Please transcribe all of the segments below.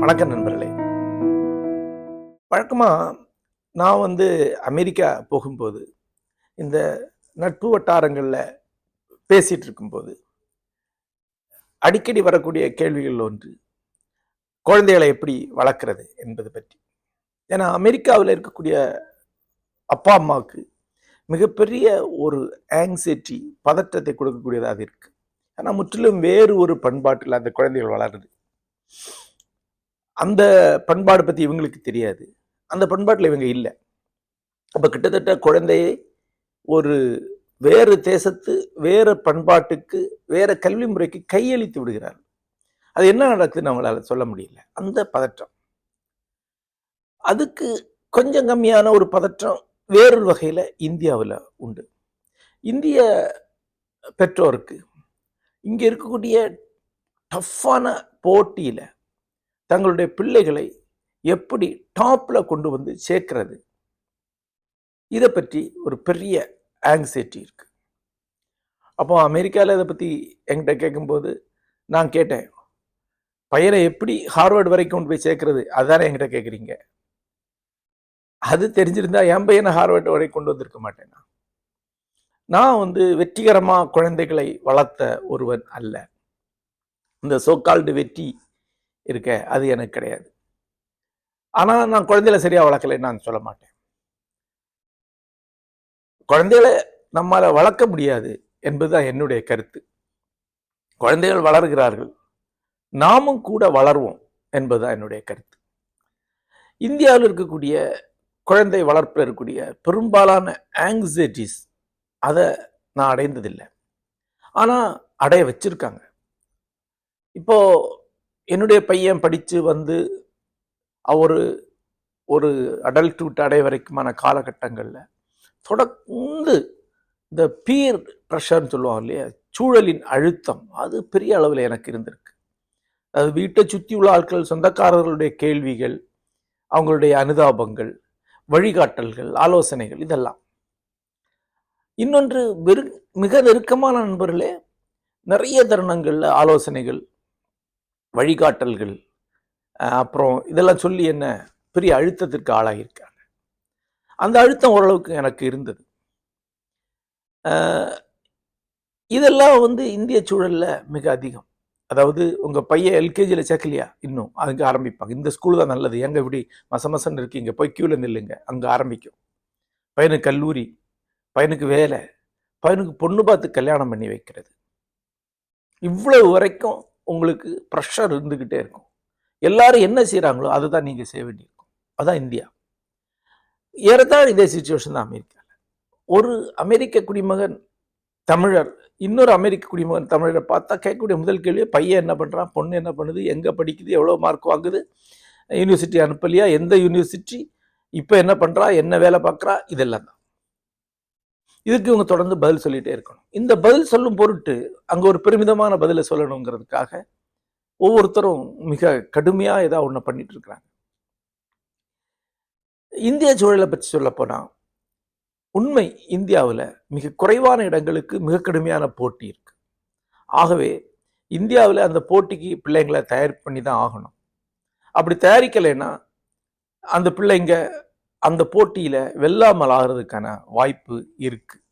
வணக்கம் நண்பர்களே. வழக்கமாக நான் வந்து அமெரிக்கா போகும்போது இந்த நட்பு வட்டாரங்களில் பேசிகிட்டு இருக்கும்போது அடிக்கடி வரக்கூடிய கேள்விகள் ஒன்று குழந்தைகளை எப்படி வளர்க்குறது என்பது பற்றி. ஏன்னா அமெரிக்காவில் இருக்கக்கூடிய அப்பா அம்மாவுக்கு மிகப்பெரிய ஒரு ஆங்ஸைட்டி பதற்றத்தை கொடுக்கக்கூடியதாக இருக்குது ஏன்னா முற்றிலும் வேறு ஒரு பண்பாட்டில் அந்த குழந்தைகள் வளருது. அந்த பண்பாடு பற்றி இவங்களுக்கு தெரியாது. அந்த பண்பாட்டில் இவங்க இல்லை. அப்போ கிட்டத்தட்ட குழந்தையை ஒரு வேறு தேசத்து வேறு பண்பாட்டுக்கு வேறு கல்வி முறைக்கு கையளித்து விடுகிறார்கள் அது என்ன நடக்குதுன்னு அவங்களால் சொல்ல முடியல. அந்த பதற்றம். அதுக்கு கொஞ்சம் கம்மியான ஒரு பதற்றம் வேறொரு வகையில் இந்தியாவில் உண்டு. இந்திய பெற்றோருக்கு இங்கே இருக்கக்கூடிய டஃப்பான போட்டியில் தங்களுடைய பிள்ளைகளை எப்படி டாப்பில் கொண்டு வந்து சேர்க்கிறது? இதை பற்றி ஒரு பெரிய ஆங்ஸைட்டி இருக்குது அப்போ அமெரிக்காவில் இதை பற்றி என்கிட்ட கேட்கும்போது நான் கேட்டேன் பையனை எப்படி ஹார்வர்டு வரைக்கும் கொண்டு போய் சேர்க்கறது? அதுதானே என்கிட்ட கேட்குறீங்க அது தெரிஞ்சிருந்தா என் பையனை ஹார்வர்ட் வரை கொண்டு வந்திருக்க மாட்டேன்? நான். நான் வந்து வெற்றிகரமாக குழந்தைகளை வளர்த்த ஒருவன் அல்ல. இந்த சோக்கால்டு வெற்றி இருக்க அது எனக்கு கிடையாது. ஆனால் நான் குழந்தைகளை சரியாக வளர்க்கலைன்னு நான் சொல்ல மாட்டேன். குழந்தைகளை நம்மால் வளர்க்க முடியாது என்பது தான் என்னுடைய கருத்து. குழந்தைகள் வளர்கிறார்கள். நாமும் கூட வளர்வோம் என்பதுதான் என்னுடைய கருத்து. இந்தியாவில் இருக்கக்கூடிய குழந்தை வளர்ப்பில் இருக்கக்கூடிய பெரும்பாலான ஆங்ஸைட்டிஸ் அதை நான் அடைந்ததில்லை. ஆனால் அடைய வச்சிருக்காங்க. இப்போ என்னுடைய பையன் படித்து வந்து அவர் ஒரு அடல்ட்ஹுட் அடைய வரைக்குமான காலகட்டங்களில் தொடர்ந்து இந்த பீர் ப்ரெஷர்னு சொல்லுவாங்க இல்லையா சூழலின் அழுத்தம் அது பெரிய அளவில் எனக்கு இருந்திருக்கு. அது வீட்டை சுற்றி உள்ள ஆட்கள் சொந்தக்காரர்களுடைய கேள்விகள் அவங்களுடைய அனுதாபங்கள் வழிகாட்டல்கள் ஆலோசனைகள் இதெல்லாம். இன்னொன்று வெறு மிக நெருக்கமான நண்பர்களே நிறைய தருணங்களில் ஆலோசனைகள் வழிகாட்டல்கள் அப்புறம் இதெல்லாம் சொல்லி என்ன பெரிய அழுத்தத்திற்கு ஆளாகியிருக்காங்க. அந்த அழுத்தம் ஓரளவுக்கு எனக்கு இருந்தது. இதெல்லாம் வந்து இந்திய சூழலில் மிக அதிகம். அதாவது உங்கள் பையன் எல்கேஜியில் சேர்க்கலையா? இன்னும். அங்கே ஆரம்பிப்பாங்க. இந்த ஸ்கூல் தான் நல்லது. எங்க இப்படி மசமசன்னு இருக்கீங்க? போய் கியூல நில்லுங்க. அங்கே ஆரம்பிக்கும். பையனுக்கு கல்லூரி பையனுக்கு வேலை பையனுக்கு பொண்ணு பார்த்து கல்யாணம் பண்ணி வைக்கிறது. இவ்வளவு வரைக்கும் உங்களுக்கு ப்ரெஷர் இருந்துக்கிட்டே இருக்கும். எல்லாரும் என்ன செய்கிறாங்களோ அதை தான் நீங்கள் செய்ய வேண்டியிருக்கும். அதுதான் இந்தியா. ஏறத்தாழ இதே சுச்சுவேஷன் தான் அமெரிக்காவில் ஒரு அமெரிக்க குடிமகன் தமிழர் இன்னொரு அமெரிக்க குடிமகன் தமிழரை பார்த்தா கேட்கக்கூடிய முதல் கேள்வி பையன் என்ன பண்ணுறான் பொண்ணு என்ன பண்ணுது எங்கே படிக்குது எவ்வளோ மார்க் வாங்குது யூனிவர்சிட்டி அனுப்பலையா எந்த யூனிவர்சிட்டி இப்போ என்ன பண்ணுறா என்ன வேலை பார்க்குறா இதெல்லாம் தான். இதுக்கு இவங்க தொடர்ந்து பதில் சொல்லிகிட்டே இருக்கணும். இந்த பதில் சொல்லும் பொருட்டு அங்கே ஒரு பெருமிதமான பதிலை சொல்லணுங்கிறதுக்காக ஒவ்வொருத்தரும் மிக கடுமையாக ஏதாவது ஒன்று பண்ணிட்டு இருக்கிறாங்க. இந்திய சூழலை பற்றி சொல்ல உண்மை இந்தியாவில் மிக குறைவான இடங்களுக்கு மிக கடுமையான போட்டி இருக்குது ஆகவே இந்தியாவில் அந்த போட்டிக்கு பிள்ளைங்களை தயார் பண்ணி தான் ஆகணும். அப்படி தயாரிக்கலைன்னா அந்த பிள்ளைங்க அந்த போட்டியில் வெல்லாமல் ஆகிறதுக்கான வாய்ப்பு இருக்குது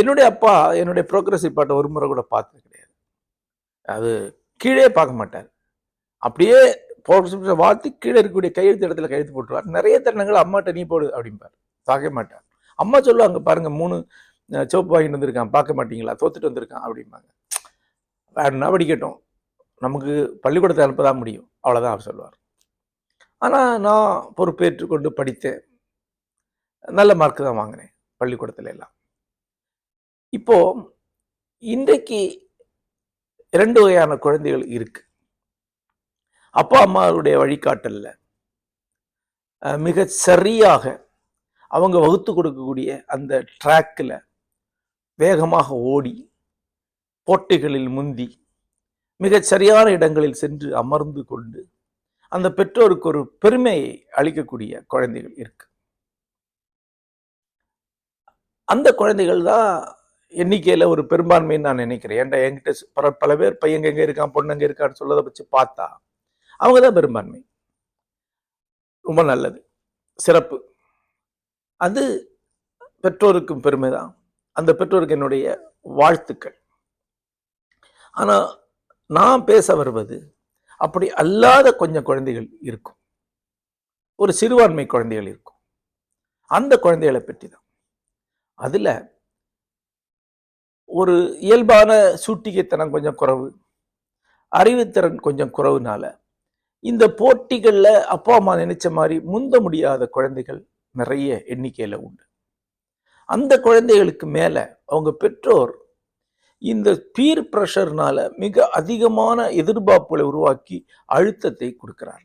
என்னுடைய அப்பா என்னுடைய ப்ரோக்ரஸிவ் பாட்டை ஒரு முறை கூட பார்த்தது கிடையாது. அது கீழே பார்க்க மாட்டார். அப்படியே ப்ரோக்ரஸிவ் வாழ்த்து கீழே இருக்கக்கூடிய கையெழுத்து இடத்துல கையெழுத்து போட்டுருவார். நிறைய தருணங்கள் அம்மாட்ட நீ போடு அப்படிம்பார். பார்க்க மாட்டார் அம்மா சொல்லுவாங்க பாருங்க மூணு சிவப்பு வாங்கிட்டு வந்திருக்கான் பார்க்க மாட்டீங்களா? தோத்துட்டு வந்திருக்கான் அப்படிம்பாங்க. வேணும்னா படிக்கட்டும். நமக்கு பள்ளிக்கூடத்தை அனுப்ப தான் முடியும். அவ்வளோதான் அவர் சொல்லுவார். ஆனால் நான் பொறுப்பேற்று கொண்டு படித்தேன். நல்ல மார்க் தான் வாங்கினேன் பள்ளிக்கூடத்துல எல்லாம். இப்போ இன்றைக்கு இரண்டு வகையான குழந்தைகள் இருக்கு. அப்பா அம்மாவுடைய வழிகாட்டலில் மிக சரியாக அவங்க வகுத்து கொடுக்கக்கூடிய அந்த ட்ராக்கில் வேகமாக ஓடி போட்டிகளில் முந்தி மிகச் சரியான இடங்களில் சென்று அமர்ந்து கொண்டு அந்த பெற்றோருக்கு ஒரு பெருமையை அளிக்கக்கூடிய குழந்தைகள் இருக்கு. அந்த குழந்தைகள் தான் எண்ணிக்கையில் ஒரு பெரும்பான்மைன்னு நான் நினைக்கிறேன். ஏன்டா என்கிட்ட பல பல பேர் பையங்க எங்கே இருக்கான் பொண்ணுங்க இருக்கான்னு சொல்லதை வச்சு பார்த்தா அவங்க தான் பெரும்பான்மை. ரொம்ப நல்லது. சிறப்பு. அது பெற்றோருக்கும் பெருமை தான் அந்த பெற்றோருக்கு என்னுடைய வாழ்த்துக்கள். ஆனால் நான் பேச வருவது அப்படி அல்லாத கொஞ்சம் குழந்தைகள் இருக்கும். ஒரு சிறுபான்மை குழந்தைகள் இருக்கும். அந்த குழந்தைகளை பற்றி தான் அதில் ஒரு இயல்பான சூட்டிகைத்தனம் கொஞ்சம் குறைவு அறிவுத்திறன் கொஞ்சம் குறைவுனால இந்த போட்டிகளில் அப்பா அம்மா நினைச்ச மாதிரி முந்த முடியாத குழந்தைகள் நிறைய எண்ணிக்கையில் உண்டு. அந்த குழந்தைகளுக்கு மேலே அவங்க பெற்றோர் இந்த பீர் ப்ரெஷர்னால மிக அதிகமான எதிர்பார்ப்புகளை உருவாக்கி அழுத்தத்தை கொடுக்கிறார்.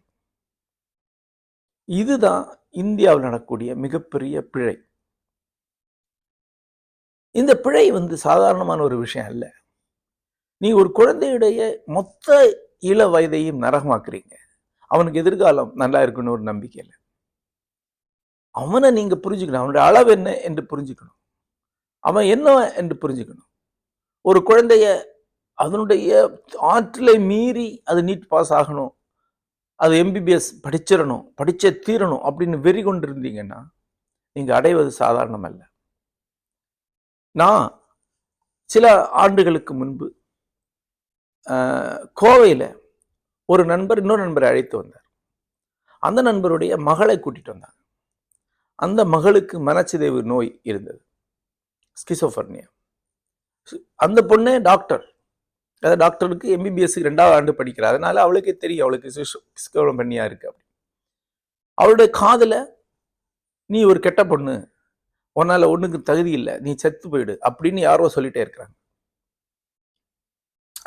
இதுதான் இந்தியாவில் நடக்கக்கூடிய மிகப்பெரிய பிழை. இந்த பிழை வந்து சாதாரணமான ஒரு விஷயம் அல்ல. நீ ஒரு குழந்தையுடைய மொத்த இள வயதையும் நரகமாக்குறீங்க. அவனுக்கு எதிர்காலம் நல்லா இருக்குன்னு ஒரு நம்பிக்கை இல்லை. அவனை நீங்கள் புரிஞ்சுக்கணும். அவனுடைய அளவு என்ன என்று புரிஞ்சுக்கணும். அவன் என்ன என்று புரிஞ்சுக்கணும். ஒரு குழந்தைய அதனுடைய ஆற்றலை மீறி அது நீட் பாஸ் ஆகணும். அது எம்பிபிஎஸ் படிச்சிடணும் படித்தே தீரணும் அப்படின்னு வெறி கொண்டு இருந்தீங்கன்னா நீங்கள் அடைவது சாதாரணம் அல்ல நான் சில ஆண்டுகளுக்கு முன்பு கோவையில் ஒரு நண்பர் இன்னொரு நண்பரை அழைத்து வந்தார். அந்த நண்பருடைய மகளை கூட்டிகிட்டு வந்தாங்க. அந்த மகளுக்கு மனச்சிதைவு நோய் இருந்தது. ஸ்கிசோஃபர்னியா அந்த பொண்ணே டாக்டர் அதாவது டாக்டருக்கு எம்பிபிஎஸ்க்கு ரெண்டாவது ஆண்டு படிக்கிறா. அதனால அவளுக்கே தெரியும் அவளுக்கு ஸ்கிசோஃபர்னியா இருக்கு அப்படி அவளுடைய காதுல நீ ஒரு கெட்ட பொண்ணு. உன்னால ஒண்ணுக்கு தகுதி இல்லை. நீ செத்து போயிடு. அப்படின்னு யாரோ சொல்லிட்டே இருக்கிறாங்க.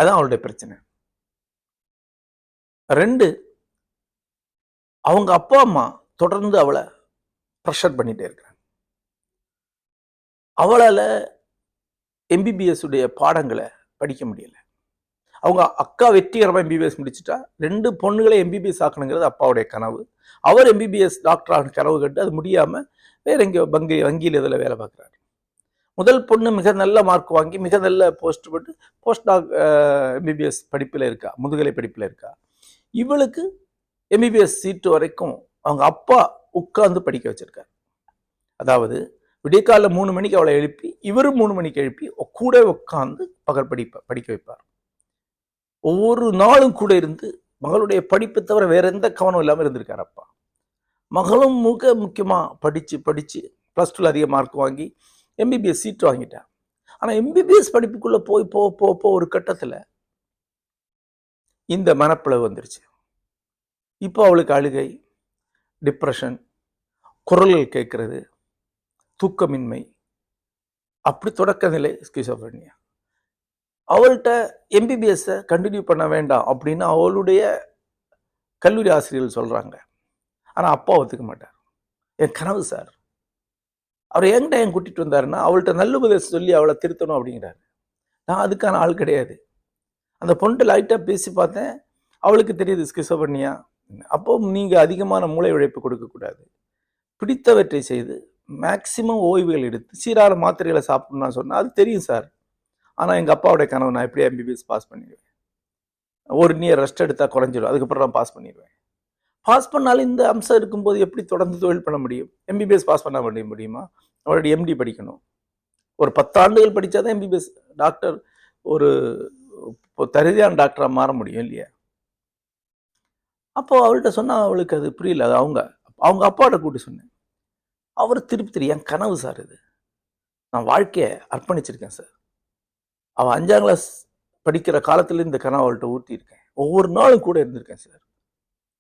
அதான் அவளுடைய பிரச்சனை. ரெண்டு அவங்க அப்பா அம்மா தொடர்ந்து அவளை ப்ரெஷர் பண்ணிகிட்டே இருக்கிறாங்க. அவளால் எம்பிபிஎஸ் உடைய பாடங்களை படிக்க முடியல. அவங்க அக்கா வெற்றிகரமாக எம்பிபிஎஸ் முடிச்சிட்டா ரெண்டு பொண்ணுகளை எம்பிபிஎஸ் ஆக்கணுங்கிறது அப்பாவுடைய கனவு. அவர் எம்பிபிஎஸ் டாக்டர் ஆகணும் கனவு கட்டு அது முடியாமல் வேற எங்கேயோ வங்கி வங்கியில் இதில் வேலை பார்க்குறாரு. முதல் பொண்ணு மிக நல்ல மார்க் வாங்கி மிக நல்ல போஸ்ட் போட்டு போஸ்ட் டாக் எம்பிபிஎஸ் படிப்பில் இருக்கா முதுகலை படிப்பில் இருக்கா. இவளுக்கு எம்பிபிஎஸ் சீட்டு வரைக்கும் அவங்க அப்பா உட்கார்ந்து படிக்க வச்சிருக்காரு. அதாவது விடியக்காலில் மூணு மணிக்கு அவளை எழுப்பி இவரும் மூணு மணிக்கு எழுப்பி கூட உட்காந்து பகல் படிப்ப படிக்க வைப்பார். ஒவ்வொரு நாளும் கூட இருந்து மகளுடைய படிப்பை தவிர வேற எந்த கவனம் இல்லாமல் இருந்திருக்காரு அப்பா. மகளும் மிக முக்கியமாக படித்து படித்து ப்ளஸ் டூவில் அதிக மார்க் வாங்கி எம்பிபிஎஸ் சீட் வாங்கிட்டா. ஆனால் எம்பிபிஎஸ் படிப்புக்குள்ளே போய் போ போ போ ஒரு கட்டத்தில் இந்த மனப்பிளவு வந்துருச்சு. இப்போ அவளுக்கு அழுகை டிப்ரெஷன் குரல்கள் கேட்கறது தூக்கமின்மை. அப்படி தொடக்க நிலை ஸ்கிசோஃபர்னியா அவள்கிட்ட எம்பிபிஎஸ்ஸை கண்டினியூ பண்ண வேண்டாம் அப்படின்னு அவளுடைய கல்லூரி ஆசிரியர்கள் சொல்கிறாங்க ஆனால் அப்பா ஒத்துக்க மாட்டார். என் கனவு சார். அவர் என்கிட்ட என் கூட்டிகிட்டு வந்தாருன்னா அவள்கிட்ட நல்ல உபதேசம் சொல்லி அவளை திருத்தணும் அப்படிங்கிறாரு. நான் அதுக்கான ஆள் கிடையாது. அந்த பொண்ணுட்டு லைட்டாக பேசி பார்த்தேன். அவளுக்கு தெரியுது ஸ்கிசோபர்னியா அப்போ நீங்கள் அதிகமான மூளை உழைப்பு கொடுக்கக்கூடாது. பிடித்தவற்றை செய்து மேக்சிமம் ஓய்வுகள் எடுத்து சீரான மாத்திரைகளை சாப்பிடணும்னு நான் சொன்னேன். அது தெரியும் சார் ஆனால் எங்கள் அப்பாவுடைய கனவு நான் எப்படியே எம்பிபிஎஸ் பாஸ் பண்ணிடுவேன். ஒரு நியர் ரெஸ்ட் எடுத்தால் குறைஞ்சிடும் அதுக்கப்புறம் நான் பாஸ் பண்ணிடுவேன். பாஸ் பண்ணாலும் இந்த அம்சம் இருக்கும்போது எப்படி தொடர்ந்து தொழில் பண்ண முடியும்? எம்பிபிஎஸ் பாஸ் பண்ண முடிய முடியுமா? அவருடைய எம்டி படிக்கணும். ஒரு பத்தாண்டுகள் படித்தா தான் எம்பிபிஎஸ் டாக்டர் ஒரு தகுதியான டாக்டராக மாற முடியும் இல்லையா? அப்போ அவள்கிட்ட சொன்னால் அவளுக்கு அது புரியல. அது அவங்க. அவங்க அப்பாவோட கூட்டி சொன்னேன். அவர் திருப்பி திருப்பி என் கனவு சார் இது. நான் வாழ்க்கையை அர்ப்பணிச்சிருக்கேன் சார். அவள் அஞ்சாம் கிளாஸ் படிக்கிற காலத்துல இந்த கனவு அவள்கிட்ட ஊட்டியிருக்கேன். ஒவ்வொரு நாளும் கூட இருந்திருக்கேன் சார்.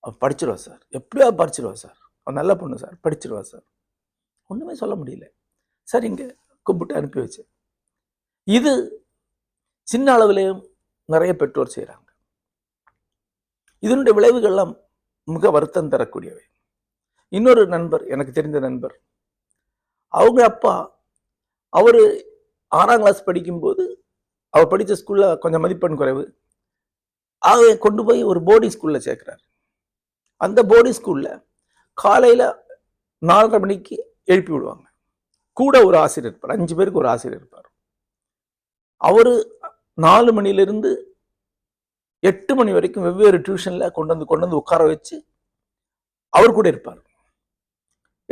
அவள் படிச்சிருவா சார். எப்படியா படிச்சிருவா சார். அவன் நல்ல பொண்ணு சார். படிச்சிருவா சார். ஒன்றுமே சொல்ல முடியல. சார் இங்கே கும்பிட்டு அனுப்பி வச்சேன் இது சின்ன அளவிலேயும் நிறைய பெற்றோர் செய்கிறாங்க இதனுடைய விளைவுகள்லாம் மிக வருத்தம் தரக்கூடியவை. இன்னொரு நண்பர் எனக்கு தெரிந்த நண்பர். அவங்க அப்பா அவர் ஆறாம் கிளாஸ் படிக்கும்போது அவர் படித்த ஸ்கூலில் கொஞ்சம் மதிப்பெண் குறைவு. ஆக கொண்டு போய் ஒரு போர்டிங் ஸ்கூலில் சேர்க்குறாரு. அந்த போர்டிங் ஸ்கூலில் காலையில் நாலரை மணிக்கு எழுப்பி விடுவாங்க. கூட ஒரு ஆசிரியர் இருப்பார் அஞ்சு பேருக்கு ஒரு ஆசிரியர் இருப்பார். அவர் நாலு மணிலிருந்து எட்டு மணி வரைக்கும் வெவ்வேறு டியூஷனில் கொண்டு வந்து கொண்டு வந்து உட்கார வச்சு அவர் கூட இருப்பார்.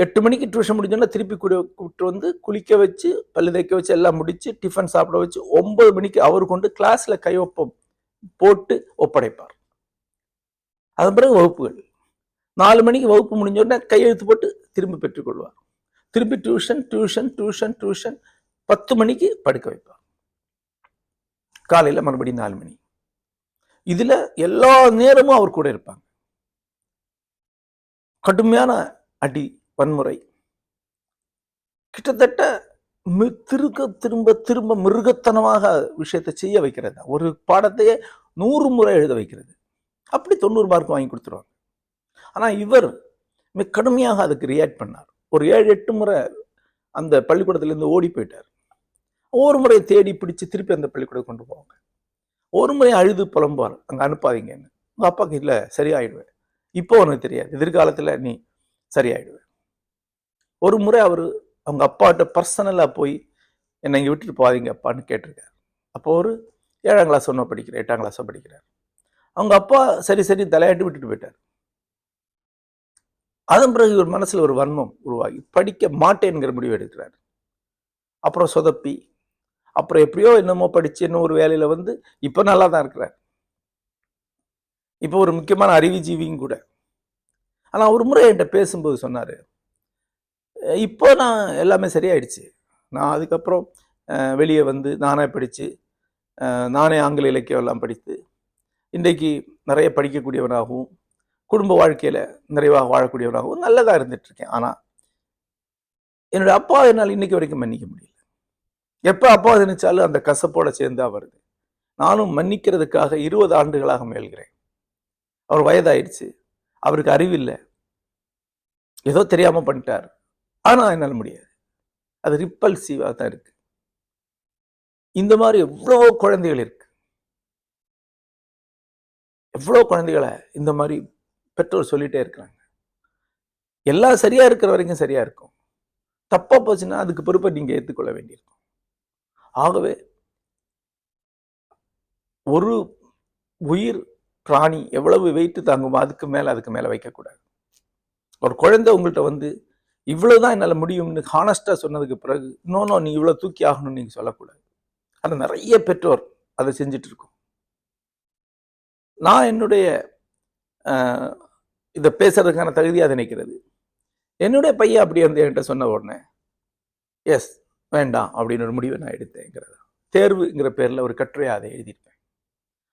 எட்டு மணிக்கு டியூஷன் முடிஞ்சோன்னா திருப்பி கூட கூப்பிட்டு வந்து குளிக்க வச்சு பல்லு தைக்க வச்சு எல்லாம் முடித்து டிஃபன் சாப்பிட வச்சு ஒம்பது மணிக்கு அவர் கொண்டு கிளாஸில் கையொப்பம் போட்டு ஒப்படைப்பார். அதன் பிறகு வகுப்புகள். நாலு மணிக்கு வகுப்பு முடிஞ்ச உடனே கையெழுத்து போட்டு திரும்பி பெற்றுக்கொள்வார் திருப்பி டியூஷன் டியூஷன் டியூஷன் டியூஷன் பத்து மணிக்கு படுக்க வைப்பார். காலையில் மறுபடியும் நாலு மணி. இதில் எல்லா நேரமும் அவர் கூட இருப்பாங்க. கடுமையான அடி வன்முறை. கிட்டத்தட்ட மி- திருக்க திரும்ப திரும்ப மிருகத்தனமாக விஷயத்தை செய்ய வைக்கிறது. ஒரு பாடத்தையே நூறு முறை எழுத வைக்கிறது. அப்படி தொண்ணூறு மார்க் வாங்கி கொடுத்துருவாங்க. ஆனா இவர் மிக கடுமையாக அதுக்கு ரியாக்ட் பண்ணார். ஒரு ஏழு எட்டு முறை அந்த பள்ளிக்கூடத்துலேருந்து ஓடி போயிட்டார். ஒரு முறை தேடி பிடிச்சு திருப்பி அந்த பள்ளிக்கூடம் கொண்டு போவாங்க. ஒரு முறை அழுது புலம்புவார். அங்க அனுப்பாதீங்கன்னு. உங்க அப்பாவுக்கு இல்லை சரியாயிடுவேன். இப்போ உனக்கு தெரியாது. எதிர்காலத்துல நீ சரியாயிடுவேன். ஒரு முறை அவர் அவங்க அப்பாட்ட பர்சனலாக போய் என்னை இங்கே விட்டுட்டு போகாதீங்க அப்பான்னு கேட்டிருக்காரு. அப்போ ஒரு ஏழாம் கிளாஸ் ஒன்றும் படிக்கிறார் எட்டாம் கிளாஸோ படிக்கிறார். அவங்க அப்பா சரி சரி தலையாட்டி விட்டுட்டு போயிட்டார். அதன் பிறகு ஒரு மனசில் ஒரு வன்மம் உருவாகி படிக்க மாட்டேங்கிற முடிவு எடுக்கிறார். அப்புறம் சொதப்பி அப்புறம் எப்படியோ என்னமோ படித்து இன்னும் ஒரு வேலையில் வந்து இப்போ நல்லா தான் இருக்கிறார். இப்போ ஒரு முக்கியமான அறிவுஜீவியும் கூட. ஆனால் ஒரு முறை என்கிட்ட பேசும்போது சொன்னார் இப்போ நான் எல்லாமே சரியாயிடுச்சு. நான் அதுக்கப்புறம் வெளியே வந்து நானே படித்து நானே ஆங்கில இலக்கியம் எல்லாம் படித்து இன்றைக்கு நிறைய படிக்கக்கூடியவனாகவும் குடும்ப வாழ்க்கையில் நிறைவாக வாழக்கூடியவனாகவும் நல்லதாக இருந்துகிட்ருக்கேன் ஆனால் என்னுடைய அப்பா என்னால் இன்றைக்கி வரைக்கும் மன்னிக்க முடியல. எப்போ அப்பா நினைச்சாலும் அந்த கசப்போட சேர்ந்தா வருது. நானும் மன்னிக்கிறதுக்காக இருபது ஆண்டுகளாக முயல்கிறேன். அவர் வயதாயிடுச்சு. அவருக்கு அறிவில்லை. ஏதோ தெரியாமல் பண்ணிட்டார். ஆனால் என்னால் முடியாது. அது ரிப்பல்சிவாக தான் இருக்கு. இந்த மாதிரி எவ்வளவோ குழந்தைகள் இருக்கு. எவ்வளோ குழந்தைகளை இந்த மாதிரி பெற்றோர் சொல்லிட்டே இருக்கிறாங்க. எல்லாம் சரியா இருக்கிற வரைக்கும் சரியா இருக்கும். தப்பா போச்சுன்னா அதுக்கு பொறுப்பை நீங்க ஏற்றுக்கொள்ள வேண்டியிருக்கும். ஆகவே ஒரு உயிர் பிராணி எவ்வளவு வெயிட் தாங்குமோ அதுக்கு மேலே அதுக்கு மேலே வைக்கக்கூடாது. ஒரு குழந்தை உங்கள்கிட்ட வந்து இவ்வளவுதான் என்னால் முடியும்னு ஹானஸ்டா சொன்னதுக்கு பிறகு இன்னொன்னு நீ இவ்வளோ தூக்கி ஆகணும்னு நீங்கள் சொல்லக்கூடாது. அது நிறைய பெற்றோர் அதை செஞ்சுட்டு இருக்கோம். நான் என்னுடைய இதை பேசுறதுக்கான தகுதி அதை நினைக்கிறது. என்னுடைய பையன் அப்படி வந்து என்கிட்ட சொன்ன உடனே எஸ் வேண்டாம் அப்படின்னு ஒரு முடிவை நான் எடுத்தேங்கிறது தேர்வுங்கிற பேரில் ஒரு கட்டுரையை அதை எழுதியிருப்பேன்.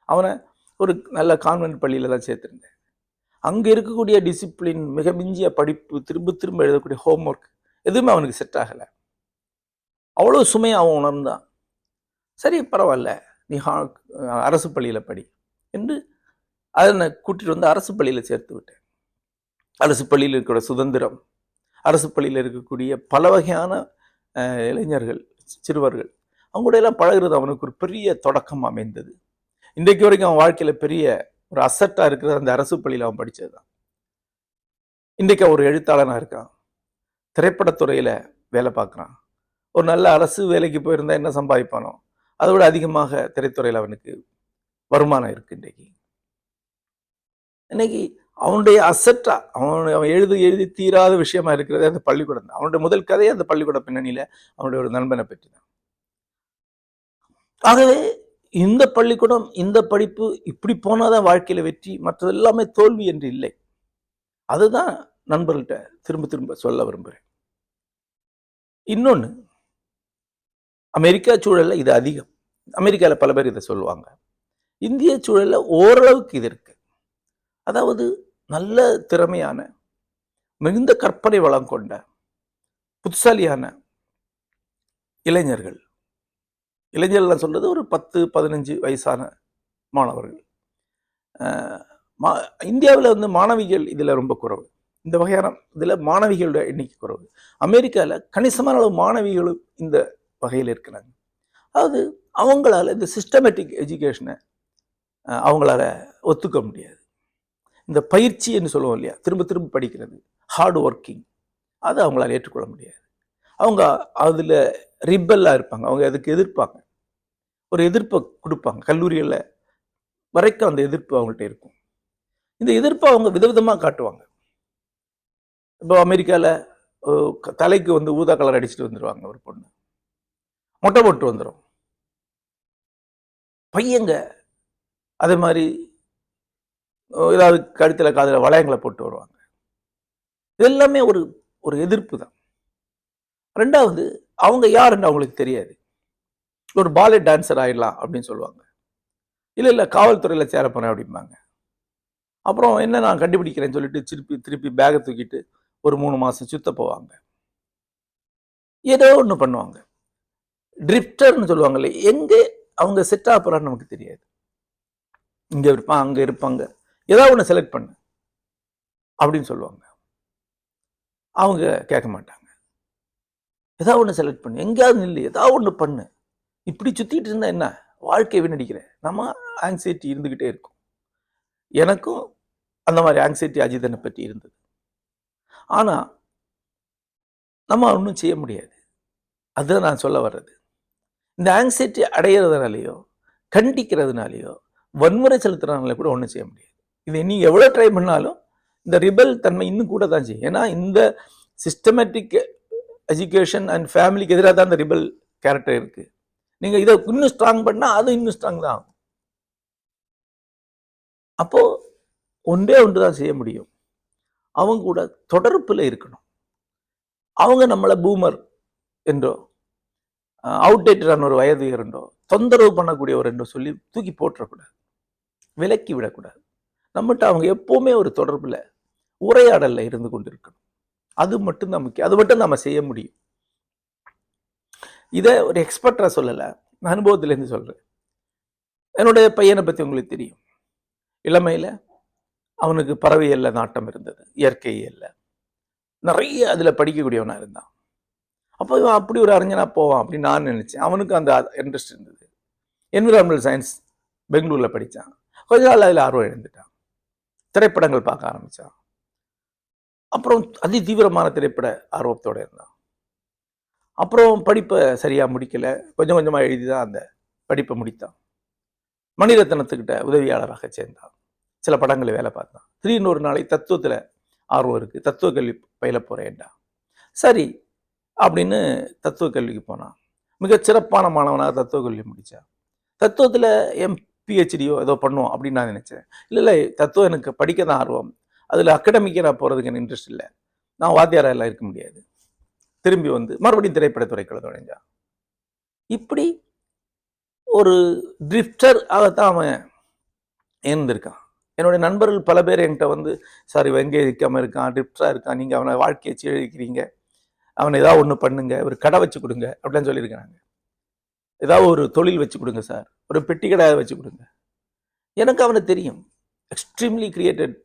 அவனை ஒரு நல்ல கான்வென்ட் பள்ளியில் தான் சேர்த்துருந்தேன். அங்கே இருக்கக்கூடிய டிசிப்ளின் மிக மிஞ்சிய படிப்பு திரும்ப திரும்ப எழுதக்கூடிய ஹோம்ஒர்க் எதுவுமே அவனுக்கு செட் ஆகலை. அவ்வளோ சுமையை அவன் உணர்ந்தான். சரி பரவாயில்ல. நீ ஹா- அரசு பள்ளியில் படி என்று அதனை கூட்டிகிட்டு வந்து அரசு பள்ளியில் சேர்த்து விட்டேன். அரசு பள்ளியில் இருக்கிற சுதந்திரம் அரசு பள்ளியில் இருக்கக்கூடிய பல வகையான இளைஞர்கள் சிறுவர்கள் அவங்க கூட எல்லாம் பழகுறது அவனுக்கு ஒரு பெரிய தொடக்கம் அமைந்தது. இன்றைக்கு வரைக்கும் அவன் வாழ்க்கையில் பெரிய ஒரு அசட்டா இருக்கிறது அந்த அரசு பள்ளியில் அவன் படிச்சதுதான். இன்றைக்கு அவன் ஒரு எழுத்தாளனாக இருக்கான். திரைப்படத்துறையில் வேலை பார்க்குறான். ஒரு நல்ல அரசு வேலைக்கு போயிருந்தா என்ன சம்பாதிப்பானோ? அதை விட அதிகமாக திரைத்துறையில் அவனுக்கு வருமானம் இருக்கு இன்றைக்கு. இன்னைக்கு அவனுடைய அசட்டா அவன் அவன் எழுதி எழுதி தீராத விஷயமா இருக்கிறது அந்த பள்ளிக்கூடம் தான். அவனுடைய முதல் கதையே அந்த பள்ளிக்கூட பின்னணியில அவனுடைய ஒரு நண்பனை பெற்றுதான். ஆகவே இந்த பள்ளிக்கூடம் இந்த படிப்பு இப்படி போனாதான் வாழ்க்கையில வெற்றி மற்றது எல்லாமே தோல்வி என்று இல்லை. அதுதான் நண்பர்கள்ட்ட திரும்ப திரும்ப சொல்ல விரும்புகிறேன் இன்னொன்று அமெரிக்கா சூழலில் இது அதிகம். அமெரிக்காவில் பல பேர் இதை சொல்லுவாங்க. இந்திய சூழலில் ஓரளவுக்கு இது இருக்கு. அதாவது நல்ல திறமையான மிகுந்த கற்பனை வளம் கொண்ட புத்திசாலியான இளைஞர்கள் இளைஞர்கள் சொல்கிறது ஒரு பத்து பதினஞ்சு வயசான மாணவர்கள். மா இந்தியாவில் வந்து மாணவிகள் இதில் ரொம்ப குறைவு. இந்த வகையான இதில் மாணவிகளோட எண்ணிக்கை குறைவு. அமெரிக்காவில் கணிசமான அளவு மாணவிகளும் இந்த வகையில் இருக்கிறாங்க. அதாவது அவங்களால இந்த சிஸ்டமேட்டிக் எஜுகேஷனை அவங்களால ஒத்துக்க முடியாது. இந்த பயிற்சி என்று சொல்லுவோம் இல்லையா? திரும்ப திரும்ப படிக்கிறது. ஹார்ட் ஒர்க்கிங் அதை அவங்களால ஏற்றுக்கொள்ள முடியாது. அவங்க அதில் ரிப்பல்லாக இருப்பாங்க. அவங்க அதுக்கு எதிர்ப்பாங்க. ஒரு எதிர்ப்பை கொடுப்பாங்க. கல்லூரிகளில் வரைக்கும் அந்த எதிர்ப்பு அவங்கள்ட்ட இருக்கும். இந்த எதிர்ப்பை அவங்க விதவிதமாக காட்டுவாங்க. இப்போ அமெரிக்காவில் தலைக்கு வந்து ஊதா கலர் அடிச்சுட்டு வந்துடுவாங்க ஒரு பொண்ணு. மொட்டை போட்டு வந்துடும் பையங்க அதே மாதிரி ஏதாவது கழுத்தில் காதில் வளையங்களை போட்டு வருவாங்க. இது எல்லாமே ஒரு ஒரு எதிர்ப்பு தான். ரெண்டாவது அவங்க யாருன்னு அவங்களுக்கு தெரியாது. ஒரு பாலே டான்சர் ஆயிடலாம் அப்படின்னு சொல்லுவாங்க. இல்லை இல்லை காவல்துறையில் சேர போகிறேன் அப்படிம்பாங்க. அப்புறம் என்ன நான் கண்டுபிடிக்கிறேன்னு சொல்லிட்டு திருப்பி திருப்பி பேகை தூக்கிட்டு ஒரு மூணு மாதம் சுத்த போவாங்க. ஏதோ ஒன்று பண்ணுவாங்க. ட்ரிஃப்டர்னு சொல்லுவாங்கல்ல எங்கே அவங்க செட் ஆப்புறான்னு நமக்கு தெரியாது. இங்கே இருப்பான் அங்கே இருப்பாங்க. ஏதோ ஒன்று செலக்ட் பண்ணு. அப்படின்னு சொல்லுவாங்க. அவங்க கேட்க மாட்டாங்க. ஏதாவது ஒன்று செலக்ட் பண்ணு. எங்கேயாவது நில்லு ஏதாவது ஒன்று பண்ணு. இப்படி சுற்றிட்டு இருந்தா என்ன? வாழ்க்கையை வீணடிக்கிறேன். நம்ம ஆங்ஸைட்டி இருந்துக்கிட்டே இருக்கும். எனக்கும் அந்த மாதிரி ஆங்ஸைட்டி அஜிதனை பற்றி இருந்தது. ஆனால் நம்ம ஒன்றும் செய்ய முடியாது. அதுதான் நான் சொல்ல வர்றது. இந்த ஆங்ஸைட்டி அடையிறதுனாலையோ கண்டிக்கிறதுனாலையோ வன்முறை செலுத்துறதுனால கூட ஒன்றும் செய்ய முடியாது. இதை நீ எவ்வளோ ட்ரை பண்ணாலும் இந்த ரிபல் தன்மை இன்னும் கூட தான் செய்யும். ஏன்னா இந்த சிஸ்டமேட்டிக் எஜுகேஷன் அண்ட் ஃபேமிலிக்கு எதிராக தான் இந்த ரிபல் கேரக்டர் இருக்குது நீங்க இதை இன்னும் ஸ்ட்ராங் பண்ணா அது இன்னும் ஸ்ட்ராங் தான். ஆகும் அப்போ ஒன்றே ஒன்று தான் செய்ய முடியும். அவங்க கூட தொடர்பில் இருக்கணும். அவங்க நம்மளை பூமர் என்றோ அவுடேட்டடான ஒரு வயது இரண்டோ தொந்தரவு பண்ணக்கூடியவர் என்றோ சொல்லி தூக்கி போட்டுறக்கூடாது விலக்கி விடக்கூடாது. நம்மகிட்ட அவங்க எப்போவுமே ஒரு தொடர்பில் உரையாடலில் இருந்து கொண்டு இருக்கணும் அது மட்டும்தான் முக்கியம். அது மட்டும் நம்ம செய்ய முடியும். இதை ஒரு எக்ஸ்பர்ட்டாக சொல்லலை. நான் அனுபவத்திலேருந்து சொல்கிறேன் என்னுடைய பையனை பற்றி உங்களுக்கு தெரியும். இளமையில் அவனுக்கு பறவையில் நாட்டம் இருந்தது. இயற்கையல்ல நிறைய அதில் படிக்கக்கூடியவனாக இருந்தான். அப்போ இவன் அப்படி ஒரு அறிஞனாக போவான் அப்படின்னு நான் நினச்சேன். அவனுக்கு அந்த இன்ட்ரெஸ்ட் இருந்தது. என்விரான்மெண்டல் சயின்ஸ் பெங்களூரில் படித்தான் கொஞ்ச நாள் அதில் ஆர்வம் எழுந்துட்டான் திரைப்படங்கள் பார்க்க ஆரம்பித்தான் அப்புறம் அதி தீவிரமான திரைப்பட ஆர்வத்தோடு இருந்தான். அப்புறம் படிப்பை சரியாக முடிக்கல. கொஞ்சம் கொஞ்சமாக எழுதி தான் அந்த படிப்பை முடித்தான். மணிரத்னத்துக்கிட்ட உதவியாளராக சேர்ந்தான். சில படங்களை வேலை பார்த்தான். திடீர்னு ஒரு நாளை தத்துவத்தில் ஆர்வம் இருக்குது தத்துவ கல்வி பயில போகிறேன்டா சரி அப்படின்னு தத்துவ கல்விக்கு போனான். மிக சிறப்பான மாணவனாக தத்துவ கல்வி முடித்தான் தத்துவத்தில் எம் பிஹெச்டியோ ஏதோ பண்ணுவோம் அப்படின்னு நான் நினச்சேன். இல்லை இல்லை தத்துவம் எனக்கு படிக்க தான் ஆர்வம். அதில் அகடமிக்காக நான் போகிறதுக்கு எனக்கு இன்ட்ரெஸ்ட் இல்லை. நான் வாத்தியாரெல்லாம் இருக்க முடியாது. திரும்பி வந்து மறுபடியும் திரைப்படத்துறைக்குள்ள நுழைஞ்சான் இப்படி ஒரு ட்ரிஃப்டர் ஆகத்தான் அவன் இருந்திருக்கான். என்னுடைய நண்பர்கள் பல பேர் என்கிட்ட வந்து சார் இவன் எங்கே இருக்காமல் இருக்கான் ட்ரிப்டராக இருக்கான் நீங்கள் அவனை வாழ்க்கையை சீழிக்கிறீங்க அவனை ஏதாவது ஒன்று பண்ணுங்க ஒரு கடை வச்சு கொடுங்க அப்படின்னு சொல்லியிருக்கிறாங்க. ஏதாவது ஒரு தொழில் வச்சு கொடுங்க சார். ஒரு பெட்டி கடை வச்சு கொடுங்க. எனக்கு அவனை தெரியும். எக்ஸ்ட்ரீம்லி கிரியேட்டட்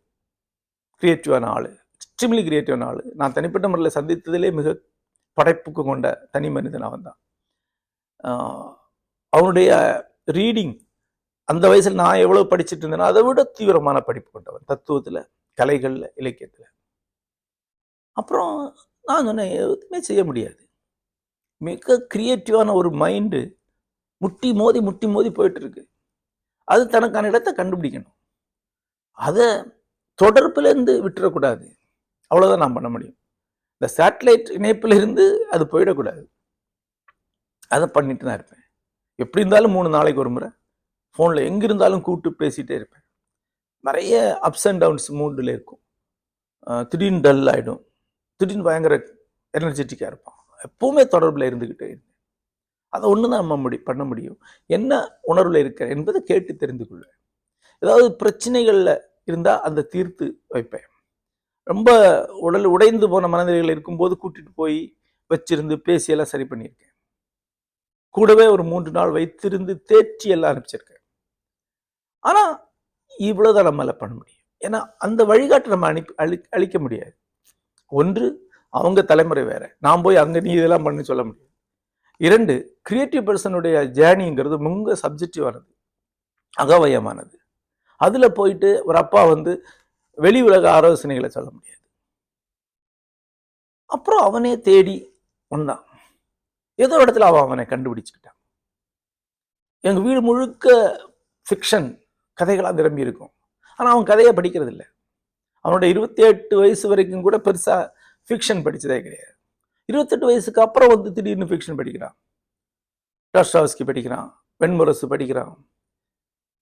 கிரியேட்டிவான ஆள். எக்ஸ்ட்ரீம்லி கிரியேட்டிவான ஆள். நான் தனிப்பட்ட முறையில் சந்தித்ததிலே மிக படைப்புக்கு கொண்ட தனி மனிதன் அவன் தான் அவனுடைய ரீடிங் அந்த வயசில் நான் எவ்வளோ படிச்சுட்டு இருந்தேனோ அதை விட தீவிரமான படிப்பு கொண்டவன் தத்துவத்தில் கலைகளில் இலக்கியத்தில். அப்புறம் நான் சொன்னேன் எதுவுமே செய்ய முடியாது. மிக கிரியேட்டிவான ஒரு மைண்டு முட்டி மோதி முட்டி மோதி போயிட்டு இருக்கு அது தனக்கான இடத்தை கண்டுபிடிக்கணும். அதை தொடர்புலேருந்து விட்டுறக்கூடாது. அவ்வளோதான் நான் பண்ண முடியும். இந்த சேட்டலைட் இணைப்பில் இருந்து அது போயிடக்கூடாது. அதை பண்ணிட்டு தான் இருப்பேன். எப்படி இருந்தாலும் மூணு நாளைக்கு ஒரு முறை. ஃபோனில் எங்கே இருந்தாலும் கூப்பிட்டு பேசிகிட்டே இருப்பேன். நிறைய அப்ஸ் அண்ட் டவுன்ஸ் மூடில் இருக்கும். திடீர்னு டல் ஆகிடும் திடீர்னு பயங்கர எனர்ஜெட்டிக்காக இருப்பான். எப்போவுமே தொடர்பில் இருந்துக்கிட்டே இருந்தேன் அதை ஒன்று தான் நம்ம முடி பண்ண முடியும். என்ன உணர்வில் இருக்கிறேன் என்பதை கேட்டு தெரிந்து கொள்வேன். ஏதாவது பிரச்சனைகளில் இருந்தால் அந்த தீர்த்து வைப்பேன். ரொம்ப உடல் உடைந்து போன மனநிலைகள் இருக்கும்போது கூட்டிட்டு போய் வச்சிருந்து பேசி எல்லாம் சரி பண்ணியிருக்கேன். கூடவே ஒரு மூன்று நாள் வைத்திருந்து தேற்றி எல்லாம் அனுப்பிச்சிருக்கேன். ஆனால் இவ்வளோதான் நம்மளால் பண்ண முடியும். ஏன்னா அந்த வழிகாட்டை நம்ம அனுப்பி அளி அழிக்க முடியாது. ஒன்று அவங்க தலைமுறை வேற. நான் போய் அங்கே நீ இதெல்லாம் பண்ணி சொல்ல முடியாது. இரண்டு கிரியேட்டிவ் பர்சனுடைய ஜேர்னிங்கிறது ரொம்ப சப்ஜெக்டிவானது அகவயமானது. அதில் போயிட்டு ஒரு அப்பா வந்து வெளி உலக ஆலோசனைகளை சொல்ல முடியாது. அப்புறம் அவனே தேடி வந்தான். ஏதோ இடத்துல அவன் அவனை கண்டுபிடிச்சுக்கிட்டான். எங்கள் வீடு முழுக்க ஃபிக்ஷன் கதைகளாக நிரம்பி இருக்கும். ஆனால் அவன் கதையை படிக்கிறது இல்லை அவனோட இருபத்தி எட்டு வயசு வரைக்கும் கூட பெருசாக ஃபிக்ஷன் படித்ததே கிடையாது. இருபத்தெட்டு வயசுக்கு அப்புறம் வந்து திடீர்னு ஃபிக்ஷன் படிக்கிறான். டாஸ்டாவஸ்கி படிக்கிறான் வெண்முரசு படிக்கிறான்.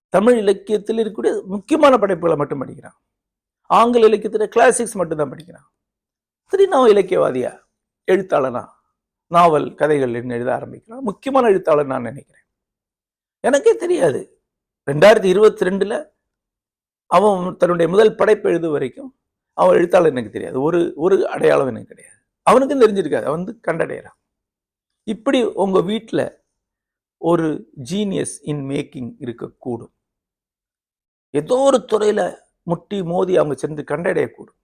தமிழ் இலக்கியத்தில் இருக்கக்கூடிய முக்கியமான படைப்புகளை மட்டும் படிக்கிறான். ஆங்கில இலக்கியத்தில் கிளாசிக்ஸ் மட்டும்தான் படிக்கிறான். திடீர்னு நான் இலக்கியவாதியா? எழுத்தாளனா? நாவல் கதைகள் என்ன எழுத ஆரம்பிக்கிறான். முக்கியமான எழுத்தாளர் நான் நினைக்கிறேன். எனக்கே தெரியாது. ரெண்டாயிரத்தி இருபத்தி ரெண்டுல அவன் தன்னுடைய முதல் படைப்பு எழுது வரைக்கும் அவன் எழுத்தாளர் எனக்கு தெரியாது. ஒரு ஒரு அடையாளம் எனக்கு கிடையாது. அவனுக்கும் தெரிஞ்சிருக்காது. அவன் வந்து கண்டடைகிறான் இப்படி உங்க வீட்டில் ஒரு ஜீனியஸ் இன் மேக்கிங் இருக்கக்கூடும். ஏதோ ஒரு துறையில முட்டி மோதி அவங்க சென்று கண்டடையக்கூடும்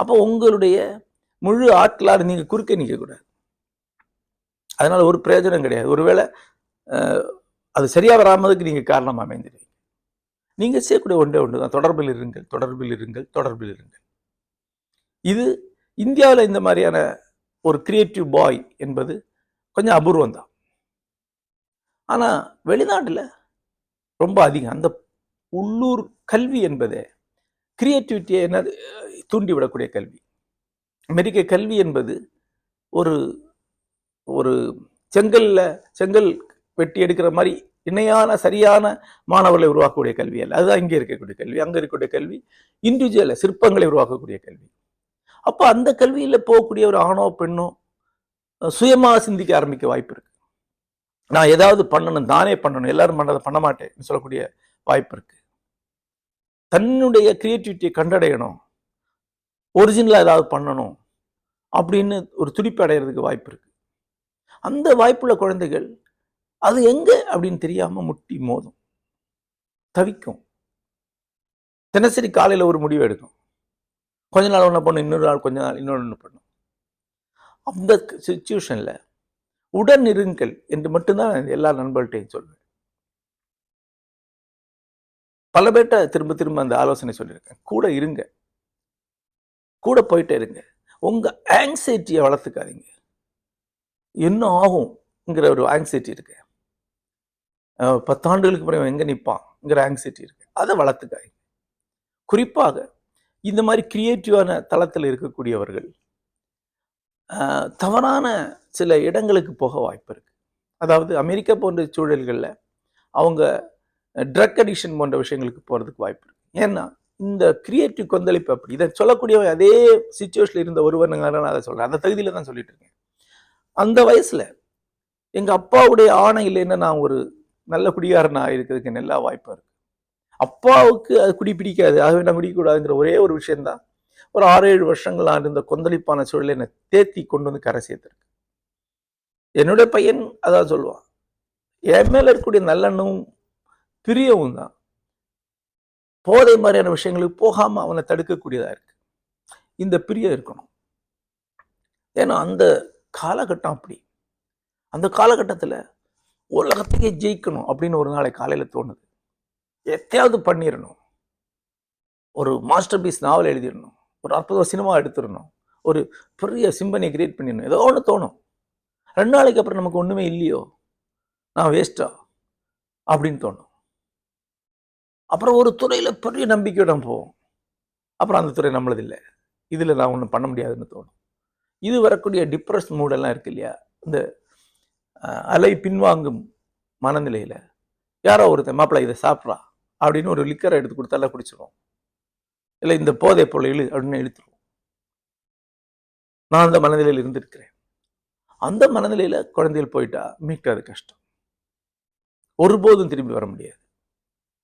அப்போ உங்களுடைய முழு ஆட்களால் நீங்கள் குறுக்க நிற்கக்கூடாது அதனால ஒரு பிரயோஜனம் கிடையாது. ஒருவேளை அது சரியா வராமதுக்கு நீங்கள் காரணம் அமைந்துடுவீங்க நீங்கள் செய்யக்கூடிய ஒன்றே ஒன்று தான். தொடர்பில் இருங்கள் தொடர்பில் இருங்கள் தொடர்பில் இருங்கள். இது இந்தியாவில் இந்த மாதிரியான ஒரு கிரியேட்டிவ் பாய் என்பது கொஞ்சம் அபூர்வம் தான். ஆனால் வெளிநாட்டில் ரொம்ப அதிகம். அந்த உள்ளூர் கல்வி என்பது. கிரியேட்டிவிட்டியை என்ன தூண்டிவிடக்கூடிய கல்வி. அமெரிக்க கல்வி என்பது ஒரு ஒரு செங்கல்ல செங்கல் வெட்டி எடுக்கிற மாதிரி இணையான சரியான மாணவர்களை உருவாக்கக்கூடிய கல்வி அல்ல. அதுதான் இங்கே இருக்கக்கூடிய கல்வி. அங்கே இருக்கக்கூடிய கல்வி இண்டிவிஜுவல சிற்பங்களை உருவாக்கக்கூடிய கல்வி. அப்போ அந்த கல்வியில் போகக்கூடிய ஒரு ஆணோ பெண்ணோ சுயமாக சிந்திக்க ஆரம்பிக்க வாய்ப்பு இருக்கு. நான் ஏதாவது பண்ணணும் தானே பண்ணணும் எல்லாரும் பண்ணதை பண்ண மாட்டேன் சொல்லக்கூடிய வாய்ப்பு இருக்குது தன்னுடைய க்ரியேட்டிவிட்டியை கண்டடையணும். ஒரிஜினலாக ஏதாவது பண்ணணும். அப்படின்னு ஒரு துடிப்பு அடைகிறதுக்கு வாய்ப்பு இருக்குது அந்த வாய்ப்புள்ள குழந்தைகள் அது எங்கே அப்படின்னு தெரியாமல் முட்டி மோதும். தவிக்கும். தினசரி காலையில் ஒரு முடிவு எடுக்கும். கொஞ்ச நாள் ஒன்று பண்ணும் இன்னொரு நாள் கொஞ்ச நாள் இன்னொன்று ஒன்று பண்ணும். அந்த சுச்சுவேஷனில் உடன் இருங்கள் என்று மட்டும்தான் நான் எல்லா நண்பர்கள்ட்டையும் சொல்வேன். பல பேர்கிட்ட திரும்ப திரும்ப அந்த ஆலோசனை சொல்லியிருக்கேன். கூட இருங்க. கூட போயிட்டே இருங்க. உங்கள் ஆங்ஸைட்டியை வளர்த்துக்காதீங்க. என்ன ஆகும்ங்கிற ஒரு ஆங்ஸைட்டி இருக்கு. பத்தாண்டுகளுக்கு பிறகு எங்கே நிற்பான்ங்கிற ஆங்ஸைட்டி இருக்கு. அதை வளர்த்துக்காதீங்க. குறிப்பாக இந்த மாதிரி கிரியேட்டிவான தளத்தில் இருக்கக்கூடியவர்கள் தவறான சில இடங்களுக்கு போக வாய்ப்பு இருக்குது அதாவது அமெரிக்கா போன்ற சூழல்களில் அவங்க ட்ரக் அடிக்ஷன் போன்ற விஷயங்களுக்கு போகிறதுக்கு வாய்ப்பு இருக்குது ஏன்னா இந்த கிரியேட்டிவ் கொந்தளிப்பு அப்படி. இதை சொல்லக்கூடிய அதே சுச்சுவேஷனில் இருந்த ஒருவனுங்க நான் அதை சொல்கிறேன் அந்த தகுதியில் தான் சொல்லிட்டு இருக்கேன். அந்த வயசில் எங்கள் அப்பாவுடைய ஆணை இல்லைன்னா நான் ஒரு நல்ல குடிகாரனாக இருக்கிறதுக்கு நல்லா வாய்ப்பாக இருக்குது அப்பாவுக்கு அது குடி பிடிக்காது. ஆகவே நான் குடிக்கக்கூடாதுங்கிற ஒரே ஒரு விஷயந்தான் ஒரு ஆறு ஏழு வருஷங்கள் இருந்த கொந்தளிப்பான சூழலை என்னை தேத்தி கொண்டு வந்து கரை சேர்த்துருக்கு. என்னுடைய பையன் அதான் சொல்லுவான். என் மேலே இருக்கக்கூடிய நல்லெண்ணமும் பிரியவும் தான். போதை மாதிரியான விஷயங்களுக்கு போகாமல் அவனை தடுக்கக்கூடியதாக இருக்கு. இந்த பிரியம் இருக்கணும். ஏன்னா அந்த காலகட்டம் அப்படி. அந்த காலகட்டத்தில் உலகத்தையே ஜெயிக்கணும் அப்படின்னு ஒரு நாளை காலையில் தோணுது. எத்தையாவது பண்ணிடணும் ஒரு மாஸ்டர் பீஸ் நாவல் எழுதிடணும் ஒரு அற்புத சினிமா எடுத்துடணும் ஒரு பெரிய சிம்பனியை கிரியேட் பண்ணிடணும் ஏதோ ஒன்று தோணும். ரெண்டு நாளைக்கு அப்புறம் நமக்கு ஒன்றுமே இல்லையோ? நான் வேஸ்ட்டா அப்படின்னு தோணும். அப்புறம் ஒரு துறையில் பெரிய நம்பிக்கையுடன் போவோம். அப்புறம் அந்த துறை நம்மளது இல்லை இதில் நான் ஒன்றும் பண்ண முடியாதுன்னு தோணும். இது வரக்கூடிய டிப்ரெஸ் மூடெல்லாம் இருக்கு இல்லையா? இந்த அலை பின்வாங்கும் மனநிலையில். யாரோ ஒருத்தன் மாப்பிள்ளை இதை சாப்பிட்றா அப்படின்னு ஒரு லிக்கரை எடுத்து கொடுத்தால குடிச்சிடும் இல்லை இந்த போதை பொருள் இழு அப்படின்னு இழுத்துருவோம். நான் அந்த மனநிலையில் இருந்திருக்கிறேன். அந்த மனநிலையில் குழந்தைகள் போயிட்டா மீட்கிறது கஷ்டம். ஒருபோதும் திரும்பி வர முடியாது.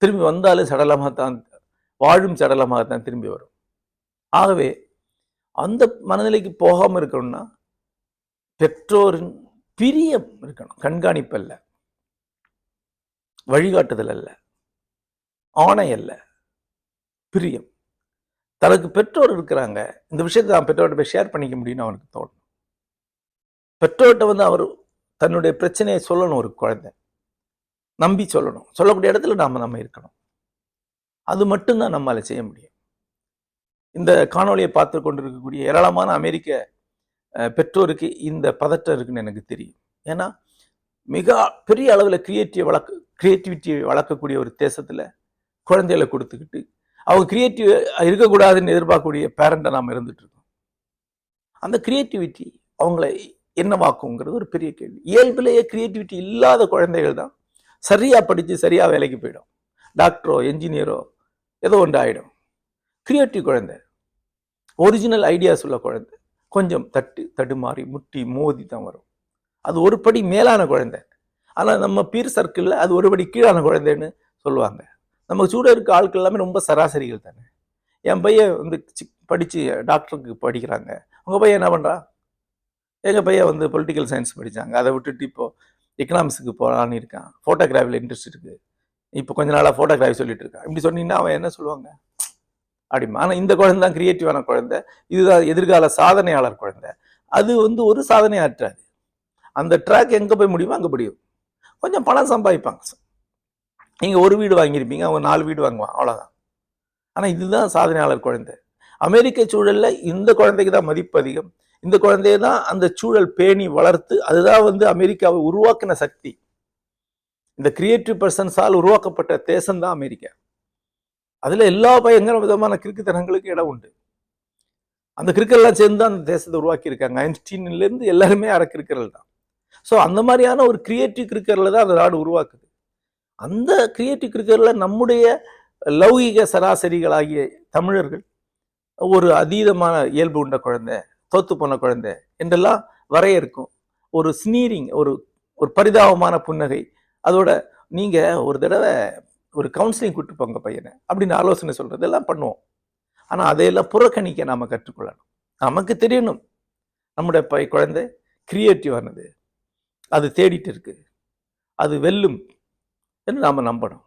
திரும்பி வந்தாலும் சடலமாகத்தான் வாழும் சடலமாகத்தான் திரும்பி வரும். ஆகவே அந்த மனநிலைக்கு போகாமல் இருக்கணும்னா பெற்றோரின் பிரியம் இருக்கணும். கண்காணிப்பு அல்ல. வழிகாட்டுதல் அல்ல. ஆணை அல்ல. பிரியம். தனக்கு பெற்றோர் இருக்கிறாங்க. இந்த விஷயத்தை நான் பெற்றோர்கிட்ட போய் ஷேர் பண்ணிக்க முடியும்னு அவனுக்கு தோணும். பெற்றோர்கிட்ட வந்து அவர் தன்னுடைய பிரச்சனையை சொல்லணும் ஒரு குழந்தை. நம்பி சொல்லணும். சொல்லக்கூடிய இடத்துல நாம் நம்ம இருக்கணும். அது மட்டும்தான் நம்மளால் செய்ய முடியும். இந்த காணொளியை பார்த்து கொண்டிருக்கக்கூடிய ஏராளமான அமெரிக்க பெற்றோருக்கு இந்த பதட்டம் இருக்குன்னு எனக்கு தெரியும். ஏன்னா மிக பெரிய அளவில் கிரியேட்டிவ் வளர்க்க கிரியேட்டிவிட்டியை வளர்க்கக்கூடிய ஒரு தேசத்தில் குழந்தைகளை கொடுத்துக்கிட்டு அவங்க கிரியேட்டிவ் இருக்கக்கூடாதுன்னு எதிர்பார்க்கக்கூடிய பேரண்ட்டை நாம் இருந்துட்டு இருக்கோம். அந்த கிரியேட்டிவிட்டி அவங்கள என்னவாக்குங்கிறது ஒரு பெரிய கேள்வி. இயல்பிலேயே கிரியேட்டிவிட்டி இல்லாத குழந்தைகள் தான் சரியாக படித்து சரியாக வேலைக்கு போயிடும். டாக்டரோ என்ஜினியரோ ஏதோ ஒன்று ஆகிடும் க்ரியேட்டிவ் குழந்தை. ஒரிஜினல் ஐடியாஸ் உள்ள குழந்தை. கொஞ்சம் தட்டு தடுமாறி முட்டி மோதி தான் வரும். அது ஒரு படி மேலான குழந்தை. ஆனால் நம்ம பீர் சர்க்கிளில் அது ஒரு படி கீழான குழந்தைன்னு சொல்லுவாங்க. நம்ம சூட இருக்க ஆட்கள் எல்லாமே ரொம்ப சராசரிகள் தானே. என் பையன் வந்து சி- டாக்டருக்கு படிக்கிறாங்க. உங்கள் பையன் என்ன பண்ணுறான் எங்கள் பையன் வந்து பொலிட்டிக்கல் சயின்ஸ் படித்தாங்க அதை விட்டுட்டு இப்போது எக்கனாமிக்ஸுக்கு போகலான்னு இருக்கான். ஃபோட்டோகிராஃபியில் இன்ட்ரெஸ்ட் இருக்குது இப்போ கொஞ்ச நாளாக ஃபோட்டோகிராஃபி சொல்லிட்டு இருக்கான். இப்படி சொன்னீங்கன்னா அவன் என்ன சொல்லுவாங்க? அப்படிமா ஆனால் இந்த குழந்தை தான் கிரியேட்டிவான குழந்தை. இதுதான் எதிர்கால சாதனையாளர் குழந்தை. அது வந்து ஒரு சாதனையாற்றாது அந்த ட்ராக் எங்கே போய் முடியுமோ அங்கே முடியும். கொஞ்சம் பணம் சம்பாதிப்பாங்க. நீங்கள் ஒரு வீடு வாங்கியிருப்பீங்க அவங்க நாலு வீடு வாங்குவான் அவ்வளோதான் ஆனால் இதுதான் சாதனையாளர் குழந்தை. அமெரிக்க சூழலில் இந்த குழந்தைக்கு தான் மதிப்பு அதிகம். இந்த குழந்தைய தான் அந்த சூழல் பேணி வளர்த்து அதுதான் வந்து அமெரிக்காவை உருவாக்கின சக்தி. இந்த கிரியேட்டிவ் பர்சன்ஸால் உருவாக்கப்பட்ட தேசம் தான் அமெரிக்கா. அதில் எல்லா பயங்கர விதமான கிறுக்குத்தனங்களுக்கு இடம் உண்டு. அந்த கிறுக்கெல்லாம் சேர்ந்து தான் அந்த தேசத்தை உருவாக்கியிருக்காங்க. ஐன்ஸ்டீன்லேருந்து இருந்து எல்லாருமே அரை கிறுக்கர்கள் தான். ஸோ அந்த மாதிரியான ஒரு கிரியேட்டிவ் கிரிக்கரில் தான் அந்த நாடு உருவாக்குது. அந்த கிரியேட்டிவ் கிரிக்கரில் நம்முடைய லௌகிக சராசரிகளாகிய தமிழர்கள் ஒரு அதீதமான இயல்பு உண்ட குழந்தை. தோத்து போன குழந்தை என்றெல்லாம் வரையறுக்கும் ஒரு ஸ்னீரிங் ஒரு ஒரு பரிதாபமான புன்னகை. அதோட நீங்கள் ஒரு தடவை ஒரு கவுன்சிலிங் கூப்பிட்டு போங்க பையனை அப்படின்னு ஆலோசனை சொல்கிறது எல்லாம் பண்ணுவோம். ஆனால் அதையெல்லாம் புறக்கணிக்க நாம் கற்றுக்கொள்ளணும். நமக்கு தெரியணும். நம்முடைய பை குழந்தை கிரியேட்டிவானது அது தேடிட்டு இருக்கு. அது வெல்லும் என்று நாம் நம்பணும்.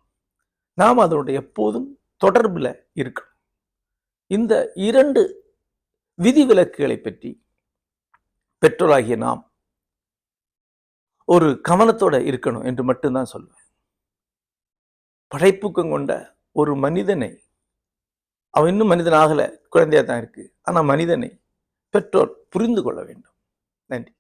நாம் அதனுடைய எப்போதும் தொடர்பில் இருக்கணும். இந்த இரண்டு விதிவிலக்குகளை பற்றி பெற்றோராகிய நாம் ஒரு கவனத்தோட இருக்கணும் என்று மட்டும்தான் சொல்லுவேன் படைப்புக்கம் கொண்ட ஒரு மனிதனை அவன் இன்னும் மனிதன் ஆகல குழந்தையா தான் இருக்கு. ஆனால் மனிதனை பெற்றோர் புரிந்து கொள்ள வேண்டும். நன்றி.